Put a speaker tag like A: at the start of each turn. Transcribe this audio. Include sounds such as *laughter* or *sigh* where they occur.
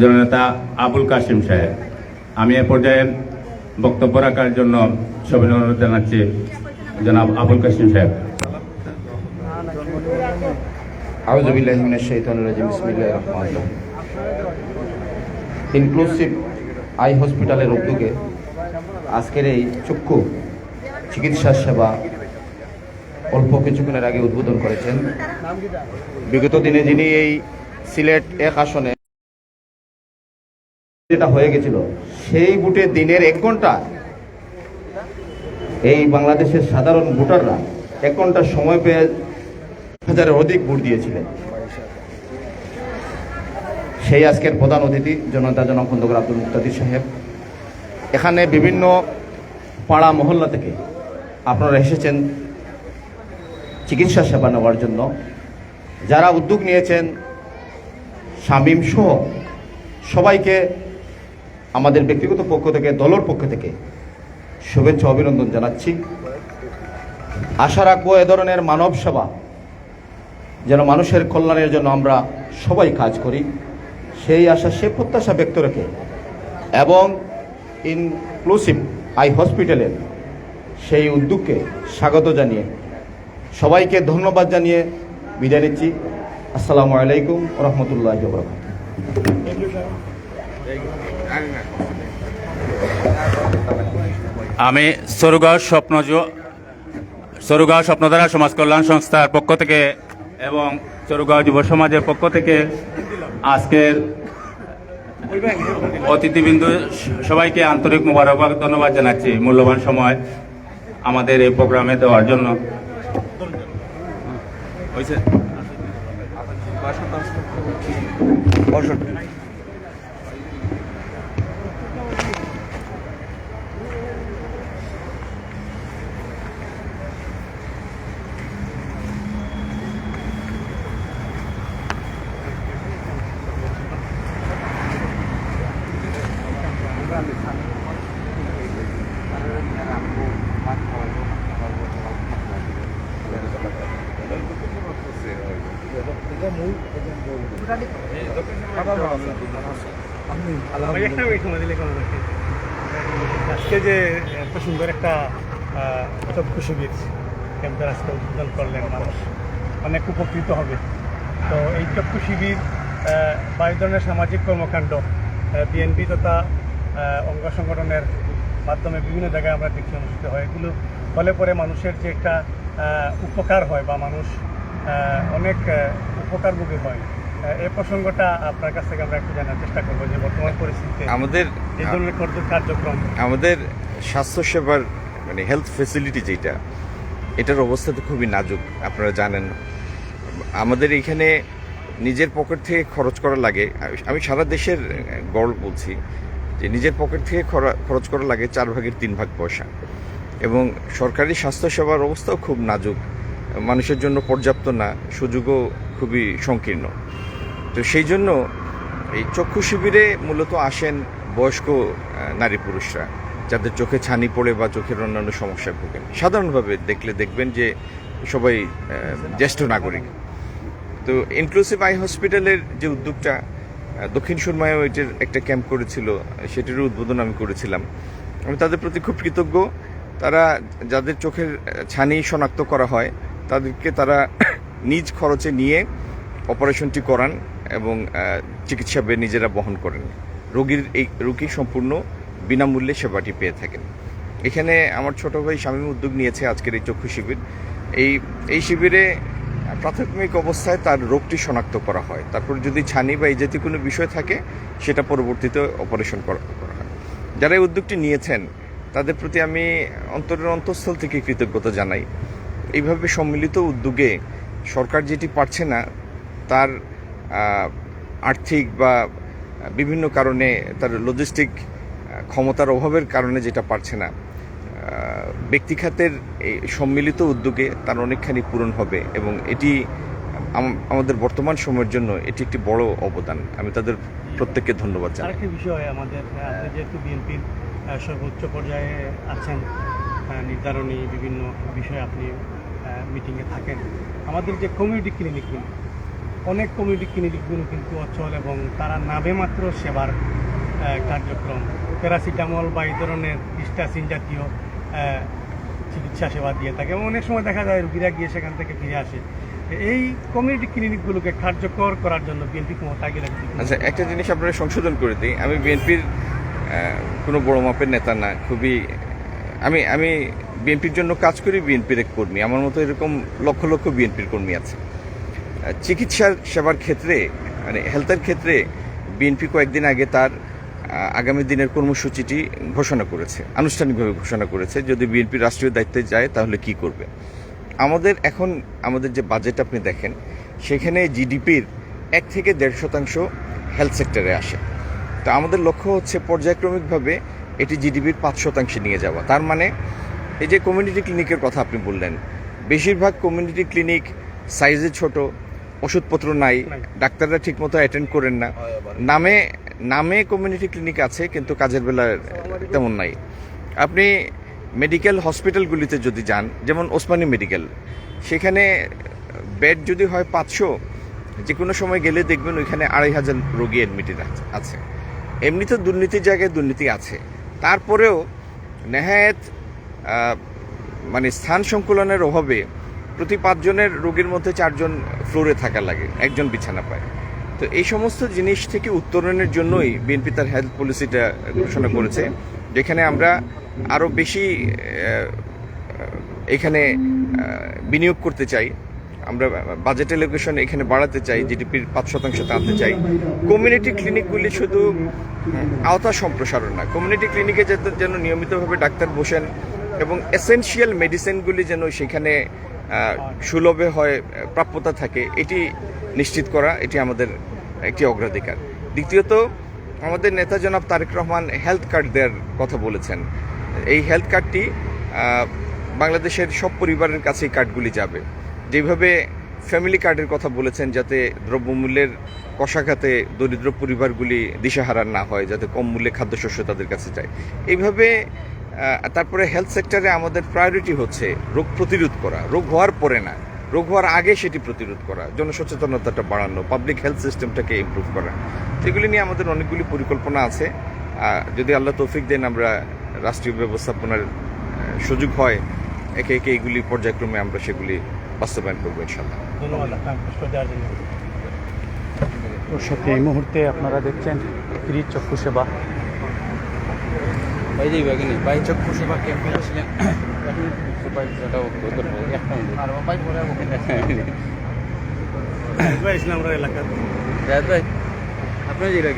A: জননেতা আবুল কাশিম সাহেব, আমি এ পর্যায়ে বক্তব্য রাখার জন্য সবাই অনুরোধ জানাচ্ছি জনাব আবুল কাশিম সাহেব।
B: ইনক্লুসিভ আই হসপিটালের উদ্যোগে আজকের এই চক্ষু চিকিৎসা সেবা অল্প কিছুক্ষণের আগে উদ্বোধন করেছেন। বিগত দিনে যিনি এই সিলেট এক আসনে যেটা হয়ে গেছিল, সেই বুটে দিনের এক ঘণ্টা এই বাংলাদেশের সাধারণ ভোটাররা এক ঘণ্টা সময় পেয়ে হাজারের অধিক ভোট দিয়েছিলেন। সেই আজকের প্রধান অতিথি, জনতা জনক আব্দুল মুক্তাদির সাহেব, এখানে বিভিন্ন পাড়া মহল্লা থেকে আপনারা এসেছেন চিকিৎসা সেবা নেওয়ার জন্য। যারা উদ্যোগ নিয়েছেন, শামীম সহ সবাইকে আমাদের ব্যক্তিগত পক্ষ থেকে, দলের পক্ষ থেকে শুভেচ্ছা, অভিনন্দন জানাচ্ছি। আশা রাখব এ ধরনের মানব সেবা যেন মানুষের কল্যাণের জন্য আমরা সবাই কাজ করি। সেই আশা সে প্রত্যাশা ব্যক্ত রেখে এবং ইনক্লুসিভ আই হসপিটালের সেই উদ্যোগকে স্বাগত জানিয়ে সবাইকে ধন্যবাদ জানিয়ে বিদায় নিচ্ছি। আসসালামু আলাইকুম রহমতুল্লাহ বরকাত
A: আমি সরুগাঁও স্বপ্ন সরুগাঁও স্বপ্নধারা সমাজ কল্যাণ সংস্থার পক্ষ থেকে এবং সরুগাঁও যুব সমাজের পক্ষ থেকে আজকের অতিথিবৃন্দ সবাইকে আন্তরিক মোবারকবাদ, ধন্যবাদ জানাচ্ছি মূল্যবান সময় আমাদের এই প্রোগ্রামে দেওয়ার জন্য হয়েছে?
C: আজকে যে এত সুন্দর একটা চক্ষু শিবির ক্যাম্পের আজকে উদ্বোধন করলেন মানুষ অনেক উপকৃত হবে তো এই চক্ষু শিবির বা ধরনের সামাজিক কর্মকাণ্ড বিএনপি তথা অঙ্গ সংগঠনের মাধ্যমে বিভিন্ন জায়গায় আমরা দেখি অনুষ্ঠিত হয় এগুলো ফলে পরে মানুষের যে একটা উপকার হয় বা মানুষ অনেক উপকারভোগী হয় এই প্রসঙ্গটা আপনার কাছ থেকে আমরা একটু জানার চেষ্টা করব যে বর্তমান পরিস্থিতিতে
D: আমাদের
C: এই ধরনের কর্য- কার্যক্রম
D: আমাদের স্বাস্থ্যসেবার মানে হেলথ ফেসিলিটি যেটা এটার অবস্থা তো খুবই নাজুক আপনারা জানেন। আমাদের এখানে নিজের পকেট থেকে খরচ করা লাগে। আমি- সারা দেশের গড় বলছি যে নিজের পকেট থেকে খরচ করা লাগে চার ভাগের তিন ভাগ পয়সা। এবং সরকারি স্বাস্থ্যসেবার অবস্থাও খুব নাজুক। মানুষের জন্য পর্যাপ্ত না সুযোগও খুবই সংকীর্ণ। তো সেই জন্য এই চক্ষু শিবিরে মূলত আসেন বয়স্ক নারী পুরুষরা, যাদের চোখে ছানি পড়ে বা চোখের অন্যান্য সমস্যায় ভোগেন। সাধারণভাবে দেখলে দেখবেন যে সবাই জ্যেষ্ঠ নাগরিক। তো ইনক্লুসিভ আই হসপিটালের যে উদ্যোগটা দক্ষিণ সুরমায়ও এটির একটা ক্যাম্প করেছিল সেটির উদ্বোধন আমি করেছিলাম। আমি তাদের প্রতি খুব কৃতজ্ঞ। তারা যাদের চোখের ছানি শনাক্ত করা হয়, তাদেরকে তারা *coughs* নিজ খরচে নিয়ে অপারেশনটি করান। এবং চিকিৎসা ব্যয় নিজেরা বহন করেন। রোগীর এই রোগী সম্পূর্ণ বিনামূল্যে সেবাটি পেয়ে থাকেন। এখানে আমার ছোট ভাই স্বামী উদ্যোগ নিয়েছে আজকের এই চক্ষু শিবির। এই এই শিবিরে প্রাথমিক অবস্থায় তার রোগটি শনাক্ত করা হয়। তারপর যদি ছানি বা এই জাতীয় কোনো বিষয় থাকে, সেটা পরবর্তীতে অপারেশন করা হয়। যারা এই উদ্যোগটি নিয়েছেন, তাদের প্রতি আমি অন্তরের অন্তঃস্থল থেকে কৃতজ্ঞতা জানাই। এইভাবে সম্মিলিত উদ্যোগে সরকার যেটি পারছে না, তার আর্থিক বা বিভিন্ন কারণে তার লজিস্টিক ক্ষমতার অভাবের কারণে যেটা পারছে না। আহ, ব্যক্তি খাতের এই সম্মিলিত উদ্যোগে তার অনেকখানি পূরণ হবে এবং এটি আমাদের বর্তমান সময়ের জন্য এটি একটি বড় অবদান। আমি তাদের প্রত্যেককে ধন্যবাদ জানাই।
C: বিষয় আমাদের যেহেতু বিএনপির সর্বোচ্চ পর্যায়ে আছেন নির্ধারণী বিভিন্ন বিষয়ে আপনি মিটিংয়ে থাকেন। আমাদের যে কমিউনিটি ক্লিনিকগুলো অনেক কমিউনিটি ক্লিনিকগুলো কিন্তু অচল এবং তারা নামে মাত্র সেবার কার্যক্রম। প্যারাসিটামল বা এই ধরনের স্টাসিন জাতীয় চিকিৎসা সেবা দিয়ে থাকে। এবং অনেক সময় দেখা যায় রুগীরা গিয়ে সেখান থেকে ফিরে আসে। এই কমিউনিটি ক্লিনিকগুলোকে কার্যকর করার জন্য বিএনপি রাখছে কিনা?
D: আচ্ছা একটা জিনিস আপনারা সংশোধন করে দিই। আমি বিএনপির কোনো বড় মাপের নেতা না, খুবই, আমি আমি বিএনপির জন্য কাজ করি বিএনপির এক কর্মী। আমার মতো এরকম লক্ষ লক্ষ বিএনপির কর্মী আছে। চিকিৎসার সেবার ক্ষেত্রে মানে হেলথের ক্ষেত্রে বিএনপি কয়েকদিন আগে তার আগামী দিনের কর্মসূচিটি ঘোষণা করেছে, আনুষ্ঠানিকভাবে ঘোষণা করেছে। যদি বিএনপি রাষ্ট্রীয় দায়িত্বে যায়, তাহলে কি করবে? আমাদের এখন, আমাদের যে বাজেট আপনি দেখেন, সেখানে জিডিপির এক থেকে দেড় শতাংশ হেলথ সেক্টরে আসে। তো আমাদের লক্ষ্য হচ্ছে পর্যায়ক্রমিকভাবে এটি জিডিপির পাঁচ শতাংশে নিয়ে যাওয়া। তার মানে এই যে কমিউনিটি ক্লিনিকের কথা আপনি বললেন, বেশিরভাগ কমিউনিটি ক্লিনিক সাইজে ছোট ওষুধপত্র নাই। ডাক্তাররা ঠিকমতো অ্যাটেন্ড করেন না। নামে নামে কমিউনিটি ক্লিনিক আছে কিন্তু কাজের বেলা তেমন নাই। আপনি মেডিকেল হসপিটালগুলিতে যদি যান যেমন ওসমানী মেডিকেল সেখানে বেড যদি হয় পাঁচশো যে কোনো সময় গেলে দেখবেন ওইখানে আড়াই হাজার রোগী অ্যাডমিটেড আছে। এমনিতে দুর্নীতির জায়গায় দুর্নীতি আছে। তারপরেও নেহায়েত মানে স্থান সংকুলনের অভাবে প্রতি পাঁচজনের রোগীর মধ্যে চারজন ফ্লোরে থাকা লাগে, একজন বিছানা পায়। তো এই সমস্ত জিনিস থেকে উত্তরণের জন্যই বিএনপি তার হেলথ পলিসিটা ঘোষণা করেছে, যেখানে আমরা আরও বেশি এখানে বিনিয়োগ করতে চাই। আমরা বাজেট এলোকেশন এখানে বাড়াতে চাই জিডিপির পাঁচ শতাংশ আনতে চাই। কমিউনিটি ক্লিনিকগুলি শুধু আওতা সম্প্রসারণ না কমিউনিটি ক্লিনিকে যেন নিয়মিতভাবে ডাক্তার বসেন এবং এসেনশিয়াল মেডিসিনগুলি যেন সেখানে সুলভে হয় প্রাপ্যতা থাকে, এটি নিশ্চিত করা, এটি আমাদের একটি অগ্রাধিকার। দ্বিতীয়ত, আমাদের নেতা জনাব তারেক রহমান হেলথ কার্ড দেওয়ার কথা বলেছেন। এই হেলথ কার্ডটি বাংলাদেশের সব পরিবারের কাছে এই কার্ডগুলি যাবে। যেভাবে ফ্যামিলি কার্ডের কথা বলেছেন, যাতে দ্রব্যমূল্যের কষাঘাতে দরিদ্র পরিবারগুলি দিশাহারা না হয়, যাতে কম মূল্যে খাদ্যশস্য তাদের কাছে যায়। এইভাবে তারপরে হেলথ সেক্টরে আমাদের প্রায়োরিটি হচ্ছে রোগ প্রতিরোধ করা। রোগ হওয়ার পরে না রোগ হওয়ার আগে সেটি প্রতিরোধ করা জনসচেতনতাটা বাড়ানো পাবলিক হেলথ সিস্টেমটাকে ইমপ্রুভ করা। এগুলি নিয়ে আমাদের অনেকগুলি পরিকল্পনা আছে। যদি আল্লাহ তৌফিক দেন আমরা রাষ্ট্রীয় ব্যবস্থাপনার সুযোগ হয় একে একে এগুলি পর্যায়ক্রমে আমরা সেগুলি বাস্তবায়ন করব ইনশাল্লাহ
C: ধন্যবাদ
E: এই মুহূর্তে আপনারা দেখছেন ফ্রি চক্ষু সেবা।
F: ভাই যাই বাগিনি বা ক্যাম্প সেবা ক্যাম্পে বসলেন সেটা একটা আর বাইক পরে
C: ইসলাম রাজ
F: ভাই আপনার যেটা